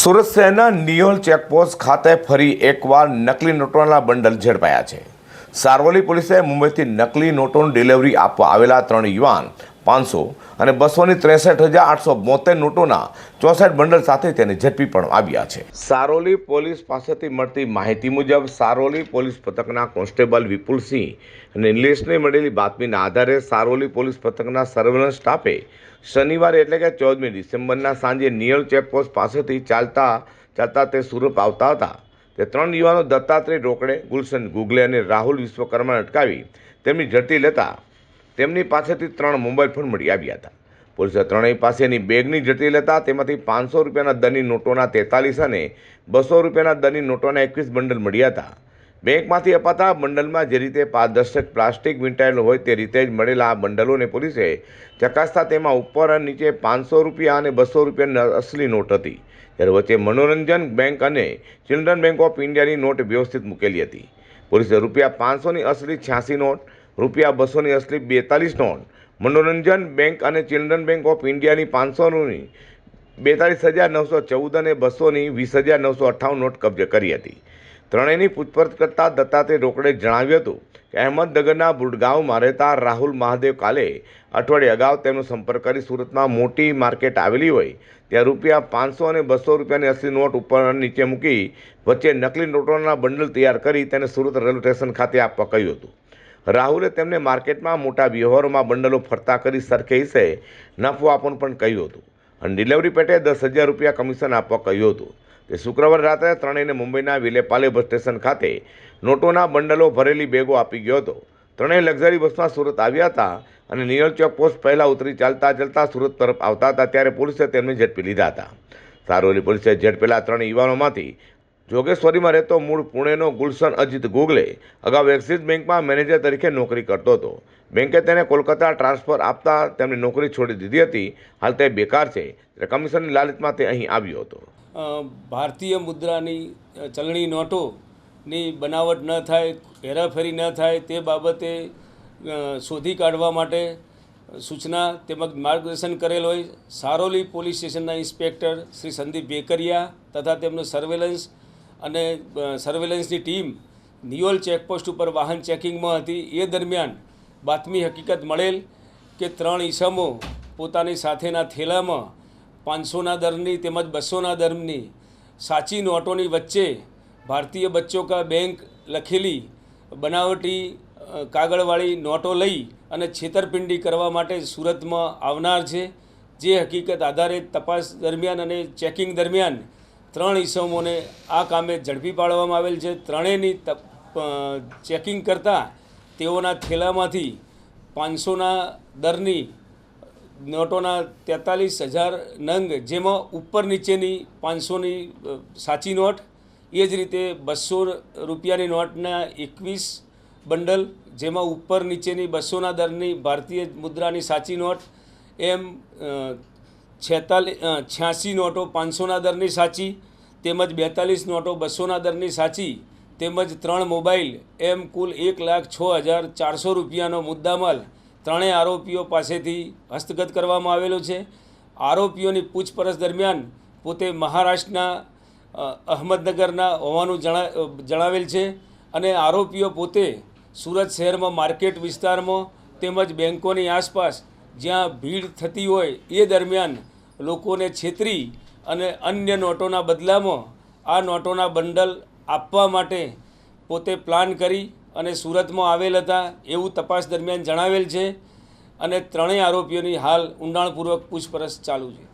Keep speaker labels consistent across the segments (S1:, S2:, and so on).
S1: સુરત શહેરના નિયોલ ચેકપોસ્ટ ખાતે ફરી એકવાર નકલી નોટોના બંડલ ઝડપાયા છે. સારવલી પોલીસે મુંબઈથી નકલી નોટોની ડિલિવરી આપવા આવેલા ત્રણ યુવાન પાંચસો અને બસોની ત્રેસઠ હજાર આઠસો બોતેર નોટોના ચોસઠ બંડલ સાથે તેને ઝડપી પણ આવ્યા છે. સારોલી પોલીસ પાસેથી મળતી માહિતી મુજબ સારોલી પોલીસ પથકના કોન્સ્ટેબલ વિપુલસિંહ નિલેશને મળેલી બાતમીના આધારે સારોલી પોલીસ પથકના સર્વેલન્સ સ્ટાફે શનિવારે એટલે કે ચૌદમી ડિસેમ્બરના સાંજે નિયલ ચેકપોસ્ટ પાસેથી ચાલતા ચાલતા તે સુરત આવતા હતા. તે ત્રણ યુવાનો દત્તાત્રેય રોકડે, ગુલશન ગુગલે અને રાહુલ વિશ્વકર્માને અટકાવી તેમની ઝડપી લેતા તેમની પાસેથી ત્રણ મોબાઈલ ફોન મળી આવ્યા હતા. પોલીસે ત્રણેય પાસેની બેગની ઝડપી લેતા તેમાંથી પાંચસો રૂપિયાના દરની નોટોના તેતાલીસ અને બસો રૂપિયાના દરની નોટોના એકવીસ બંડલ મળ્યા હતા. બેંકમાંથી અપાતા બંડલમાં જે રીતે પારદર્શક પ્લાસ્ટિક વીંટાયેલું હોય તે રીતે જ મળેલા આ બંડલોને પોલીસે ચકાસતા તેમાં ઉપર અને નીચે પાંચસો રૂપિયા અને બસો રૂપિયાની અસલી નોટ હતી. ત્યારે વચ્ચે મનોરંજન બેંક અને ચિલ્ડ્રન બેંક ઓફ ઇન્ડિયાની નોટ વ્યવસ્થિત મૂકેલી હતી. પોલીસે રૂપિયા પાંચસોની અસલી છ્યાસી નોટ રૂપિયા બસોની અસલી બેતાલીસ નોટ. મનોરંજન બેંક અને ચિલ્ડ્રન બેંક ઓફ ઇન્ડિયાની પાંચસોની બેતાલીસ હજાર નવસો ચૌદ અને બસોની વીસ હજાર નવસો અઠ્ઠાવન નોટ કબજે કરી હતી. ત્રણેયની પૂછપરછ કરતા દત્તાતે રોકડે જણાવ્યું હતું કે અહેમદનગરના બુડગાંવમાં રહેતા રાહુલ મહાદેવ કાલે અઠવાડિયે અગાઉ તેમનો સંપર્ક કરી સુરતમાં મોટી માર્કેટ આવેલી હોય, ત્યાં રૂપિયા પાંચસો અને બસો રૂપિયાની અસલી નોટ ઉપર નીચે મૂકી વચ્ચે નકલી નોટોના બંડલ તૈયાર કરી તેને સુરત રેલવે સ્ટેશન ખાતે આપવા કહ્યું હતું. રાહુલે તેમને માર્કેટમાં મોટા વ્યવહારોમાં બંડલો ફરતા કરી સરખે હિસ્સે નફો આપવાનું પણ કહ્યું હતું. અને ડિલિવરી પેટે દસ હજાર રૂપિયા કમિશન આપવા કહ્યું હતું. તે શુક્રવારે રાત્રે ત્રણેયને મુંબઈના વિલેપાલે બસ સ્ટેશન ખાતે નોટોના બંડલો ભરેલી બેગો આપી ગયો હતો. ત્રણેય લક્ઝરી બસમાં સુરત આવ્યા હતા અને નિયલ પોસ્ટ પહેલાં ઉતરી ચાલતા ચાલતા સુરત તરફ આવતા હતા ત્યારે પોલીસે તેમને ઝડપી લીધા હતા. સારોલી પોલીસે ઝડપેલા ત્રણ યુવાનોમાંથી જોગેશ્વરીમાં રહેતો મૂળ પુણેનો ગુલશન અજીત ગોગલે અગાઉ એક્સિસ બેંકમાં મેનેજર તરીકે નોકરી કરતો હતો. બેંકે તેને કોલકાતા ટ્રાન્સફર આપતા તેમની નોકરી છોડી દીધી હતી. હાલ તે બેકાર છે. કમિશનની લાલચમાં તે અહીં આવ્યો હતો.
S2: ભારતીય મુદ્રાની ચલણી નોટોની બનાવટ ન થાય, હેરાફેરી ન થાય તે બાબતે શોધી કાઢવા માટે સૂચના તેમજ માર્ગદર્શન કરેલ હોય. સારોલી પોલીસ સ્ટેશનના ઇન્સ્પેક્ટર શ્રી સંદીપ બેકરિયા તથા તેમનું સર્વેલન્સ અને સર્વેલન્સની ટીમ નિયોલ ચેકપોસ્ટ ઉપર વાહન ચેકિંગમાં હતી. એ દરમિયાન બાતમી હકીકત મળેલ કે ત્રણ ઈસમો પોતાની સાથેના થેલામાં પાંચસોના દરની તેમજ બસોના દરની સાચી નોટોની વચ્ચે ભારતીય બચ્ચો કા બેંક લખેલી બનાવટી કાગળવાળી નોટો લઈ અને છેતરપિંડી કરવા માટે સુરતમાં આવનાર છે. જે હકીકત આધારે તપાસ દરમિયાન અને ચેકિંગ દરમિયાન ત્રણ ઈસમોને આ કામે ઝડપી પાડવામાં આવેલ છે. ત્રણેયની ચેકિંગ કરતાં તેઓના થેલામાંથી પાંચસોના દરની નોટોના તેતાલીસ હજાર નંગ, જેમાં ઉપર નીચેની પાંચસોની સાચી નોટ, એ જ રીતે બસો રૂપિયાની નોટના એકવીસ બંડલ, જેમાં ઉપર નીચેની બસોના દરની ભારતીય મુદ્રાની સાચી નોટ, એમ છેતાલીસ છ્યાસી નોટો પાંચસોના દરની સાચી, તેમજ બેતાલીસ નોટો બસોના દરની સાચી, તેમજ ત્રણ મોબાઈલ, એમ કુલ એક લાખ છ હજાર ચારસો રૂપિયાનો મુદ્દામાલ ત્રણેય આરોપીઓ પાસેથી હસ્તગત કરવામાં આવેલો છે. આરોપીઓની પૂછપરછ દરમિયાન પોતે મહારાષ્ટ્રના અહમદનગરના હોવાનું જણા જણાવેલ છે અને આરોપીઓ પોતે સુરત શહેરમાં માર્કેટ વિસ્તારમાં તેમજ બેન્કોની આસપાસ જ્યાં ભીડ થતી હોય એ દરમિયાન લોકોને છેતરી અને અન્ય નોટોના બદલામાં આ નોટોના બંડલ આપવા માટે પોતે પ્લાન કરી અને સુરતમાં આવેલ હતા એવું તપાસ દરમિયાન જણાવેલ છે અને ત્રણેય આરોપીઓની હાલ ઊંડાણપૂર્વક પૂછપરછ ચાલુ છે.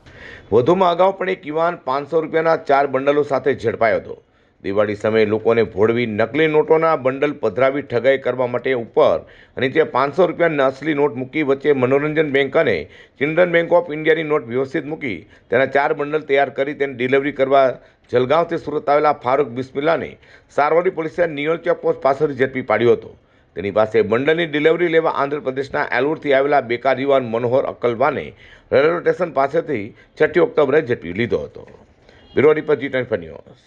S1: વધુમાં અગાઉ પણ એક યુવાન પાંચસો રૂપિયાના ચાર બંડલો સાથે ઝડપાયો હતો. દિવાળી સમયે લોકોને ભોળવી નકલી નોટોના બંડલ પધરાવી ઠગાઈ કરવા માટે ઉપર અને ત્યાં પાંચસો રૂપિયાની અસલી નોટ મૂકી વચ્ચે મનોરંજન બેંક અને ચિલ્ડ્રન બેંક ઓફ ઇન્ડિયાની નોટ વ્યવસ્થિત મૂકી તેના ચાર બંડલ તૈયાર કરી તેને ડિલિવરી કરવા જલગાંવથી સુરત આવેલા ફારૂક બિસ્મિલ્લાને સારવારી પોલીસે નિયોલ ચેકપોસ્ટ પાસેથી ઝડપી પાડ્યો હતો. તેની પાસે બંડલની ડિલિવરી લેવા આંધ્રપ્રદેશના એલુરથી આવેલા બેકાર યુવાન મનોહર અક્કલવાને રેલવે સ્ટેશન પાસેથી છઠ્ઠી ઓક્ટોબરે ઝડપી લીધો હતો. Bureau report Zee news.